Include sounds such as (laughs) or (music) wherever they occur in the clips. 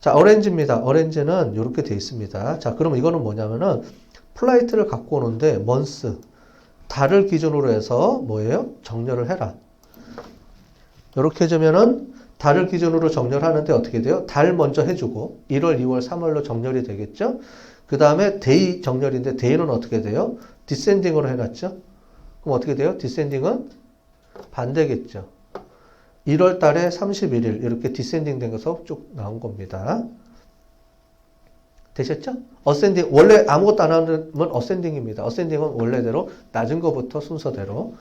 자, 오렌지입니다. 오렌지는 이렇게 돼 있습니다. 자, 그럼 이거는 뭐냐면은 플라이트를 갖고 오는데 먼스 달을 기준으로 해서 뭐예요? 정렬을 해라. 이렇게 해주면은 달을 기준으로 정렬하는데 어떻게 돼요? 달 먼저 해주고 1월, 2월, 3월로 정렬이 되겠죠? 그 다음에 데이 정렬인데 데이는 어떻게 돼요? 디센딩으로 해놨죠? 그럼 어떻게 돼요? 디센딩은 반대겠죠. 1월 달에 31일 이렇게 디센딩 된 것으로 쭉 나온 겁니다. 되셨죠? 어센딩 원래 아무것도 안 하면 어센딩입니다. 어센딩은 원래대로 낮은 것부터 순서대로.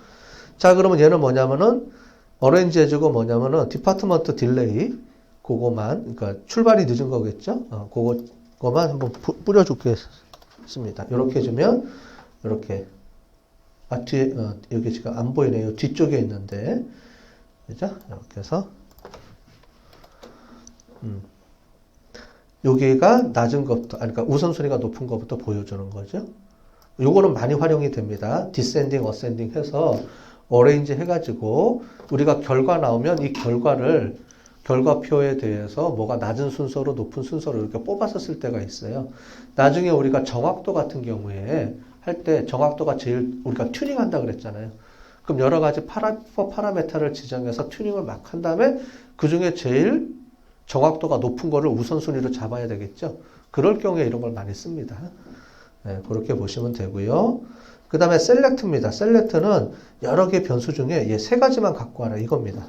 자 그러면 얘는 뭐냐면은 어렌지 해주고 뭐냐면은 디파트먼트 딜레이 그거만 그러니까 출발이 늦은 거겠죠? 어, 그거 그거만 한번 부- 뿌려 주겠습니다. 이렇게 해주면 이렇게 아 뒤에 어, 여기 지금 안 보이네요. 뒤쪽에 있는데 그죠? 이렇게 해서 음. 여기가 낮은 것부터, 아니, 그러니까 우선순위가 높은 것부터 보여주는 거죠. 요거는 많이 활용이 됩니다. 디센딩, 어센딩 해서 어레인지 해가지고 우리가 결과 나오면 이 결과를 결과표에 대해서 뭐가 낮은 순서로 높은 순서로 이렇게 뽑아서 쓸 때가 있어요. 나중에 우리가 정확도 같은 경우에 할 때 정확도가 제일 우리가 튜닝 한다 그랬잖아요. 그럼 여러 가지 파라, 파라메타를 지정해서 튜닝을 막 한 다음에 그 중에 제일 정확도가 높은 거를 우선순위로 잡아야 되겠죠. 그럴 경우에 이런 걸 많이 씁니다. 네, 그렇게 보시면 되고요. 그 다음에 셀렉트입니다. 셀렉트는 여러 개 변수 중에 얘세 가지만 갖고 와라 이겁니다.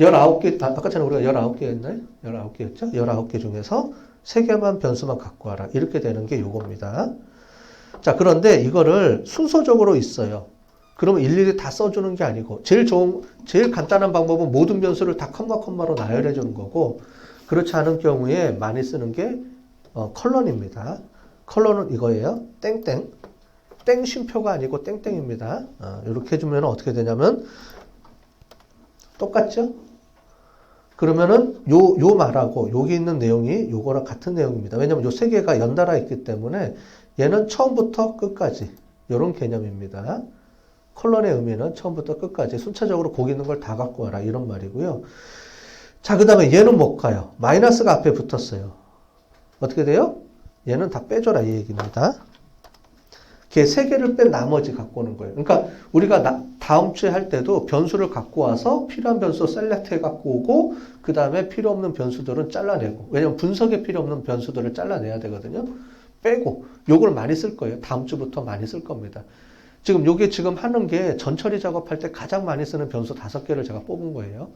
19개, 아, 아까 전에 우리가 19개였나요? 19개였죠? 19개 중에서 3개만 변수만 갖고 와라. 이렇게 되는 게 요겁니다. 자, 그런데 이거를 순서적으로 있어요. 그러면 일일이 다 써주는 게 아니고, 제일 좋은, 제일 간단한 방법은 모든 변수를 다 컴마 컴마로 나열해 주는 거고, 그렇지 않은 경우에 많이 쓰는 게, 어, 컬런입니다. 컬런은 이거예요. 땡땡. 땡 쉼표가 아니고 땡땡입니다. 어, 이렇게 해주면 어떻게 되냐면, 똑같죠? 그러면은 요, 요 말하고 여기 있는 내용이 요거랑 같은 내용입니다. 왜냐면 요 세 개가 연달아 있기 때문에 얘는 처음부터 끝까지 이런 개념입니다. 컬런의 의미는 처음부터 끝까지 순차적으로 거기 있는 걸 다 갖고 와라 이런 말이고요. 자, 그 다음에 얘는 못 가요. 마이너스가 앞에 붙었어요. 어떻게 돼요? 얘는 다 빼줘라 이 얘기입니다. 걔 세 개를 뺀 나머지 갖고 오는 거예요. 그러니까 우리가 나- 다음 주에 할 때도 변수를 갖고 와서 필요한 변수 셀렉트 해 갖고 오고 그 다음에 필요 없는 변수들은 잘라내고 왜냐면 분석에 필요 없는 변수들을 잘라내야 되거든요. 빼고 요걸 많이 쓸 거예요. 다음 주부터 많이 쓸 겁니다. 지금 요게 지금 하는 게 전처리 작업할 때 가장 많이 쓰는 변수 다섯 개를 제가 뽑은 거예요.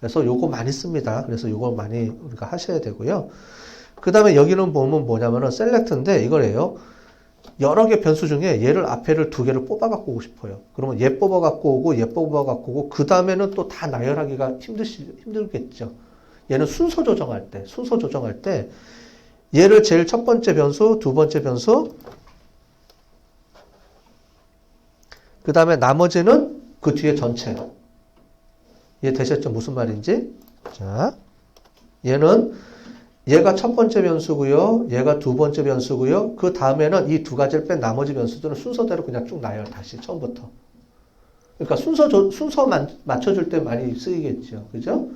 그래서 요거 많이 씁니다. 그래서 요거 많이 우리가 하셔야 되고요. 그 다음에 여기는 보면 뭐냐면은 셀렉트인데 이거래요. 여러 개 변수 중에 얘를 앞에를 두 개를 뽑아 갖고 오고 싶어요. 그러면 얘 뽑아 갖고 오고 얘 뽑아 갖고 오고 그 다음에는 또 다 나열하기가 힘드시 힘들겠죠. 얘는 순서 조정할 때 순서 조정할 때 얘를 제일 첫 번째 변수, 두 번째 변수, 그 다음에 나머지는 그 뒤에 전체. 이해 되셨죠? 무슨 말인지? 자, 얘는 얘가 첫 번째 변수고요. 얘가 두 번째 변수고요. 그 다음에는 이 두 가지를 뺀 나머지 변수들은 순서대로 그냥 쭉 나열 다시 처음부터. 그러니까 순서 조- 순서만 맞춰줄 때 많이 쓰이겠죠. 그죠?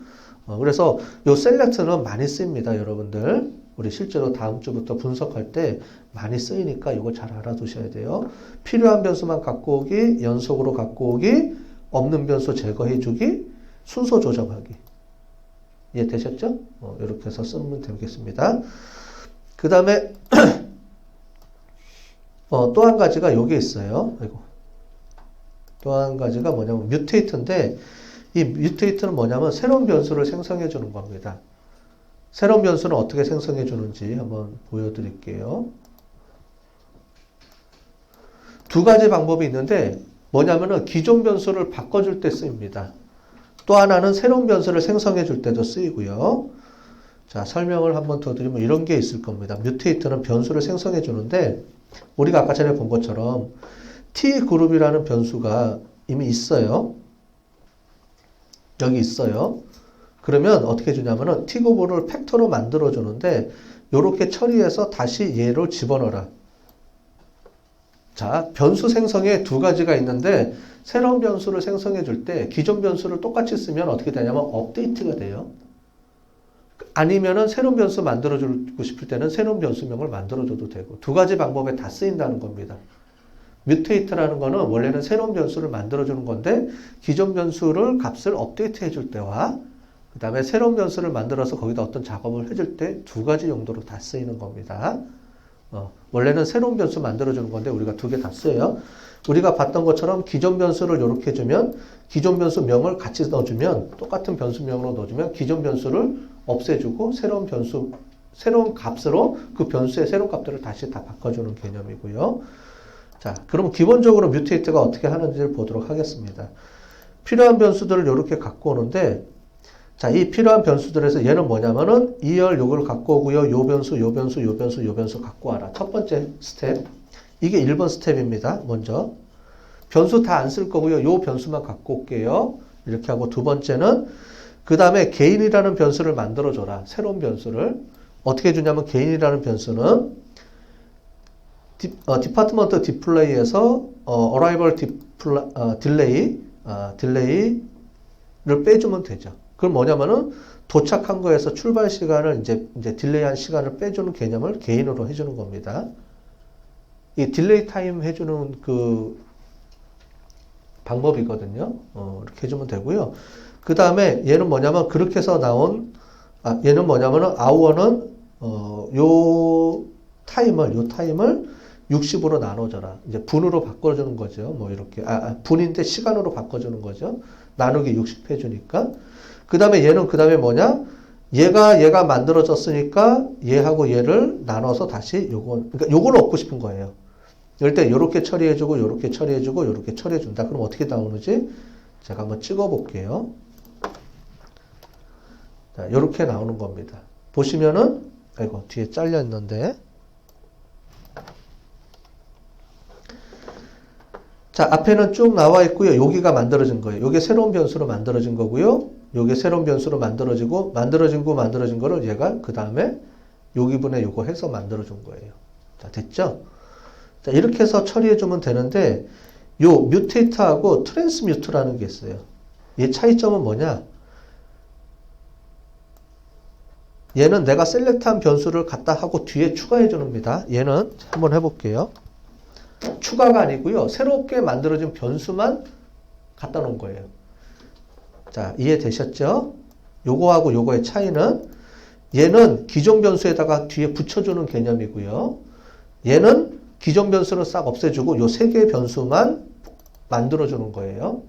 어, 그래서 요 셀렉트는 많이 씁니다, 여러분들. 우리 실제로 다음 주부터 분석할 때 많이 쓰이니까 이거 잘 알아두셔야 돼요. 필요한 변수만 갖고 오기, 연속으로 갖고 오기, 없는 변수 제거해 주기, 순서 조정하기. 이해 되셨죠? 어, 이렇게 해서 쓰면 되겠습니다. 그 다음에 (clears throat) 어, 또 한 가지가 여기 있어요. 아이고. 또 한 가지가 뭐냐면 뮤테이트인데 이 뮤테이트는 뭐냐면 새로운 변수를 생성해 주는 겁니다. 새로운 변수는 어떻게 생성해 주는지 한번 보여드릴게요. 두 가지 방법이 있는데 뭐냐면은 기존 변수를 바꿔줄 때 쓰입니다. 또 하나는 새로운 변수를 생성해 줄 때도 쓰이고요. 자, 설명을 한번 더 드리면 이런 게 있을 겁니다. 뮤테이트는 변수를 생성해 주는데 우리가 아까 전에 본 것처럼 T 그룹이라는 변수가 이미 있어요. 여기 있어요. 그러면 어떻게 해주냐면은 T 그룹을 팩터로 만들어 주는데 이렇게 처리해서 다시 얘를 집어넣어라. 자, 변수 생성에 두 가지가 있는데 새로운 변수를 생성해 줄 때 기존 변수를 똑같이 쓰면 어떻게 되냐면 업데이트가 돼요. 아니면은 새로운 변수 만들어 주고 싶을 때는 새로운 변수명을 만들어 줘도 되고 두 가지 방법에 다 쓰인다는 겁니다. 뮤테이트라는 거는 원래는 새로운 변수를 만들어 주는 건데 기존 변수를 값을 업데이트 해줄 때와 그 다음에 새로운 변수를 만들어서 거기다 어떤 작업을 해줄 때 두 가지 용도로 다 쓰이는 겁니다. 어, 원래는 새로운 변수 만들어주는 건데 우리가 두 개 다 써요. 우리가 봤던 것처럼 기존 변수를 이렇게 주면 기존 변수 명을 같이 넣어주면 똑같은 변수명으로 넣어주면 기존 변수를 없애주고 새로운 변수 새로운 값으로 그 변수의 새로운 값들을 다시 다 바꿔주는 개념이고요. 자, 그럼 기본적으로 뮤테이트가 어떻게 하는지를 보도록 하겠습니다. 필요한 변수들을 이렇게 갖고 오는데 자, 이 필요한 변수들에서 얘는 뭐냐면은 2열 요걸 갖고 오고요. 요 변수, 요 변수, 요 변수, 요 변수 갖고 와라. 첫 번째 스텝. 이게 1번 스텝입니다. 먼저. 변수 다 안 쓸 거고요. 요 변수만 갖고 올게요. 이렇게 하고 두 번째는 그 다음에 개인이라는 변수를 만들어줘라. 새로운 변수를. 어떻게 해주냐면 개인이라는 변수는 디, 어, 디파트먼트 디플레이에서 어, 어라이벌 디플라, 어, 딜레이, 어, 딜레이를 빼주면 되죠. 그럼 뭐냐면은 도착한 거에서 출발 시간을 이제 이제 딜레이한 시간을 빼주는 개념을 개인으로 해주는 겁니다. 이 딜레이 타임 해주는 그 방법이거든요. 어, 이렇게 해주면 되고요. 그 다음에 얘는 뭐냐면 그렇게 해서 나온 아, 얘는 뭐냐면은 아워는 어, 요 타임을 요 타임을 60으로 나눠줘라. 이제 분으로 바꿔주는 거죠. 뭐 이렇게 아, 아 분인데 시간으로 바꿔주는 거죠. 나누기 60 해주니까. 그 다음에 얘는 그 다음에 뭐냐? 얘가 얘가 만들어졌으니까 얘하고 얘를 나눠서 다시 요거 그러니까 요걸 얻고 싶은 거예요. 이럴 때 요렇게 처리해주고 요렇게 처리해주고 요렇게 처리해준다. 그럼 어떻게 나오는지 제가 한번 찍어볼게요. 자, 요렇게 나오는 겁니다. 보시면은 아이고 뒤에 잘려 있는데 자 앞에는 쭉 나와 있고요. 여기가 만들어진 거예요. 요게 새로운 변수로 만들어진 거고요. 요게 새로운 변수로 만들어지고 만들어진 거 만들어진 거를 얘가 그 다음에 여기분에 요거 해서 만들어 준 거예요. 자 됐죠? 자 이렇게 해서 처리해 주면 되는데 요 뮤테이트하고 트랜스뮤트라는 게 있어요. 얘 차이점은 뭐냐? 얘는 내가 셀렉트한 변수를 갖다 하고 뒤에 추가해 주는입니다. 얘는 한번 해볼게요. 추가가 아니고요. 새롭게 만들어진 변수만 갖다 놓은 거예요. 자, 이해되셨죠? 요거하고 요거의 차이는 얘는 기존 변수에다가 뒤에 붙여주는 개념이고요. 얘는 기존 변수를 싹 없애주고 요 세 개의 변수만 만들어주는 거예요.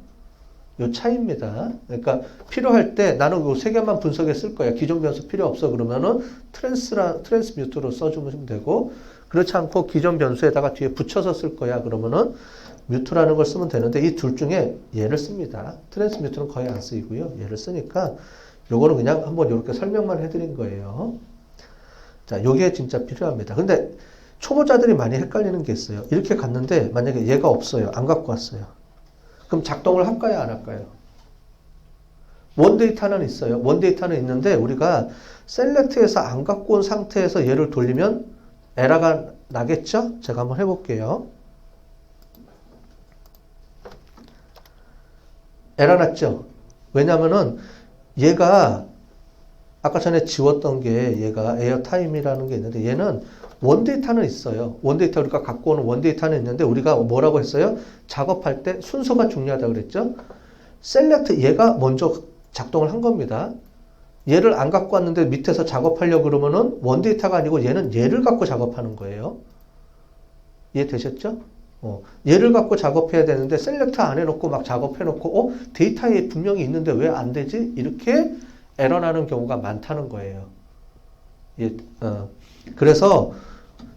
요 차이입니다. 그러니까 필요할 때 나는 요 세 개만 분석에 쓸 거야. 기존 변수 필요 없어 그러면은 트랜스라 트랜스뮤트로 써주면 되고 그렇지 않고 기존 변수에다가 뒤에 붙여서 쓸 거야 그러면은 뮤트라는 걸 쓰면 되는데 이 둘 중에 얘를 씁니다. 트랜스뮤트는 거의 안 쓰이고요. 얘를 쓰니까 요거는 그냥 한번 이렇게 설명만 해드린 거예요. 자, 요게 진짜 필요합니다. 근데 초보자들이 많이 헷갈리는 게 있어요. 이렇게 갔는데 만약에 얘가 없어요. 안 갖고 왔어요. 그럼 작동을 할까요? 안 할까요? 원데이터는 있어요. 원데이터는 있는데 우리가 셀렉트에서 안 갖고 온 상태에서 얘를 돌리면 에러가 나겠죠? 제가 한번 해볼게요. 에러 났죠? 왜냐면은 얘가 아까 전에 지웠던 게 얘가 에어타임이라는 게 있는데 얘는 원데이터는 있어요. 원데이터 우리가 갖고 오는 원데이터는 있는데 우리가 뭐라고 했어요? 작업할 때 순서가 중요하다고 그랬죠? 셀렉트 얘가 먼저 작동을 한 겁니다. 얘를 안 갖고 왔는데 밑에서 작업하려고 그러면은 원데이터가 아니고 얘는 얘를 갖고 작업하는 거예요. 이해 되셨죠? 어, 얘를 갖고 작업해야 되는데 셀렉터 안 해놓고 막 작업해놓고 어 데이터에 분명히 있는데 왜 안 되지? 이렇게 에러 나는 경우가 많다는 거예요. 예, 어, 그래서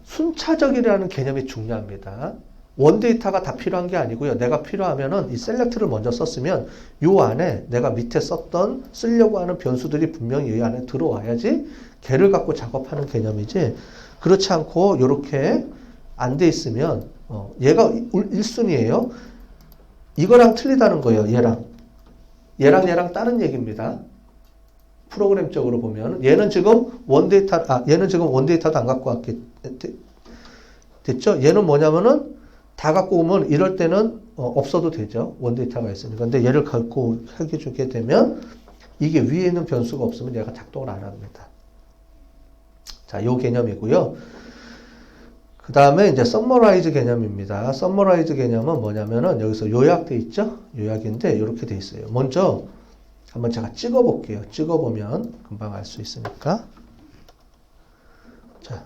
순차적이라는 개념이 중요합니다. 원 데이터가 다 필요한 게 아니고요. 내가 필요하면은 이 셀렉트를 먼저 썼으면 요 안에 내가 밑에 썼던 쓰려고 하는 변수들이 분명히 이 안에 들어와야지 걔를 갖고 작업하는 개념이지 그렇지 않고 이렇게 안 돼 있으면 어, 얘가 1순위예요. 이거랑 틀리다는 거예요. 얘랑. 얘랑 얘랑 다른 얘기입니다. 프로그램적으로 보면 얘는 지금 원데이터 아 얘는 지금 원데이터도 안 갖고 왔겠 됐죠? 얘는 뭐냐면은 다 갖고 오면 이럴 때는 어, 없어도 되죠. 원데이터가 있으니까. 근데 얘를 갖고 해주게 되면 이게 위에 있는 변수가 없으면 얘가 작동을 안 합니다. 자, 요 개념이고요. 그 다음에 이제 썸머라이즈 개념입니다. 썸머라이즈 개념은 뭐냐면은 여기서 요약돼 있죠? 요약인데 이렇게 돼 있어요. 먼저 한번 제가 찍어 볼게요. 찍어 보면 금방 알 수 있으니까. 자.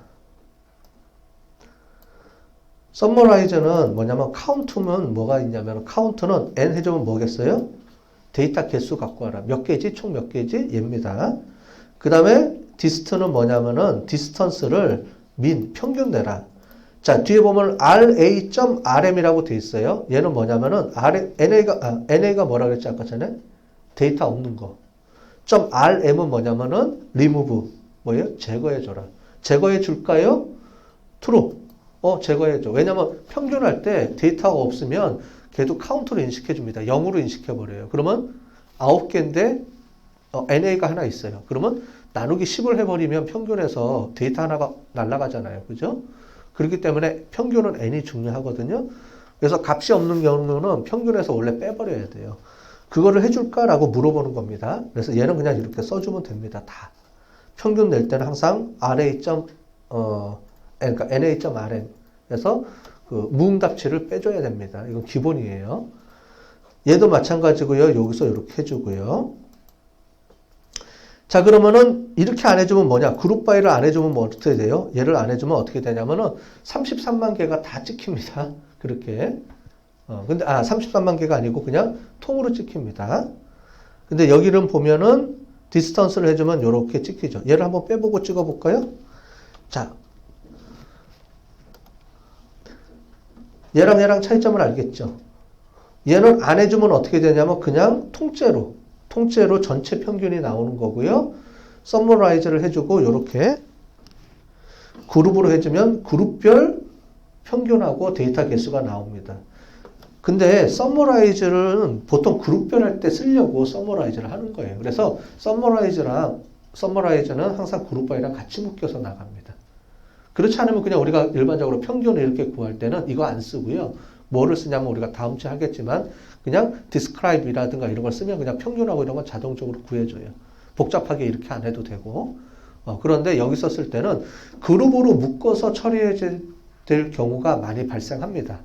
썸머라이즈는 뭐냐면 카운트는 뭐가 있냐면 카운트는 n 해주면 뭐겠어요? 데이터 개수 갖고 와라. 몇 개지? 총 몇 개지? 얘입니다. 그 다음에 디스트는 뭐냐면은 디스턴스를 민, 평균 내라. 자, 뒤에 보면 RA.RM이라고 돼 있어요. 얘는 뭐냐면은 R, NA가, 아, NA가 뭐라 그랬지 아까 전에? 데이터 없는 거. 점 RM은 뭐냐면은 remove. 뭐예요? 제거해 줘라. 제거해 줄까요? true. 어, 제거해 줘. 왜냐면 평균할 때 데이터가 없으면 걔도 카운트로 인식해 줍니다. 0으로 인식해 버려요. 그러면 9개인데 어, NA가 하나 있어요. 그러면 나누기 10을 해 버리면 평균에서 데이터 하나가 날아가잖아요. 그죠? 그렇기 때문에 평균은 n이 중요하거든요. 그래서 값이 없는 경우는 평균에서 원래 빼버려야 돼요. 그거를 해줄까라고 물어보는 겁니다. 그래서 얘는 그냥 이렇게 써주면 됩니다. 다. 평균 낼 때는 항상 RA. 어, 그러니까 NA.RM. 그래서 그 무응답치를 빼줘야 됩니다. 이건 기본이에요. 얘도 마찬가지고요. 여기서 이렇게 해주고요. 자, 그러면은 이렇게 안 해주면 뭐냐? 그룹 바이를 안 해주면 뭐 어떻게 돼요? 얘를 안 해주면 어떻게 되냐면은 33만 개가 다 찍힙니다. (laughs) 그렇게. 어, 근데, 아, 33만 개가 아니고 그냥 통으로 찍힙니다. 근데 여기를 보면은 디스턴스를 해주면 이렇게 찍히죠. 얘를 한번 빼보고 찍어 볼까요? 자. 얘랑 얘랑 차이점을 알겠죠? 얘는 안 해주면 어떻게 되냐면 그냥 통째로 통째로 전체 평균이 나오는 거고요. 서머라이즈를 해주고 이렇게 그룹으로 해주면 그룹별 평균하고 데이터 개수가 나옵니다. 근데 서머라이즈는 보통 그룹별 할 때 쓰려고 서머라이즈를 하는 거예요. 그래서 서머라이즈랑 서머라이즈는 항상 그룹 바이랑 같이 묶여서 나갑니다. 그렇지 않으면 그냥 우리가 일반적으로 평균을 이렇게 구할 때는 이거 안 쓰고요. 뭐를 쓰냐면 우리가 다음 주에 하겠지만 그냥 describe이라든가 이런 걸 쓰면 그냥 평균하고 이런 건 자동적으로 구해줘요. 복잡하게 이렇게 안 해도 되고. 어, 그런데 여기 썼을 때는 그룹으로 묶어서 처리해야 될 경우가 많이 발생합니다.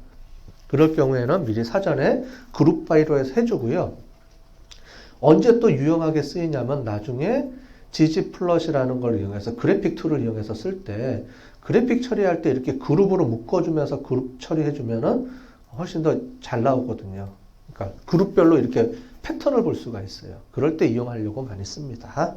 그럴 경우에는 미리 사전에 그룹 파일로 해서 해주고요. 언제 또 유용하게 쓰이냐면 나중에 플롯이라는 걸 이용해서 그래픽 툴을 이용해서 쓸 때 그래픽 처리할 때 이렇게 그룹으로 묶어주면서 그룹 처리해주면은 훨씬 더 잘 나오거든요. 그러니까 그룹별로 이렇게 패턴을 볼 수가 있어요. 그럴 때 이용하려고 많이 씁니다.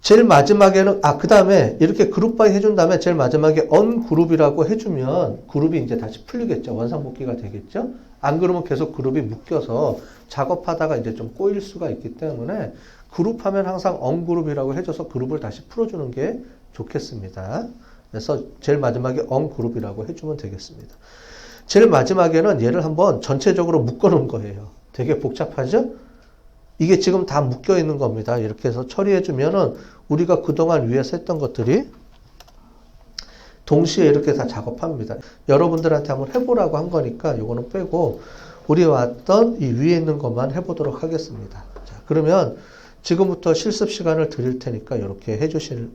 제일 마지막에는 아 그 다음에 이렇게 그룹 바이 해준 다음에 제일 마지막에 언 그룹이라고 해주면 그룹이 이제 다시 풀리겠죠 원상복귀가 되겠죠 안 그러면 계속 그룹이 묶여서 작업하다가 이제 좀 꼬일 수가 있기 때문에 그룹하면 항상 언 그룹이라고 해줘서 그룹을 다시 풀어주는 게 좋겠습니다 그래서 제일 마지막에 언 그룹이라고 해주면 되겠습니다 제일 마지막에는 얘를 한번 전체적으로 묶어 놓은 거예요 되게 복잡하죠 이게 지금 다 묶여 있는 겁니다. 이렇게 해서 처리해 주면은 우리가 그동안 위에서 했던 것들이 동시에 이렇게 다 작업합니다. 여러분들한테 한번 해보라고 한 거니까 요거는 빼고 우리 왔던 이 위에 있는 것만 해보도록 하겠습니다. 자, 그러면 지금부터 실습 시간을 드릴 테니까 이렇게 해주실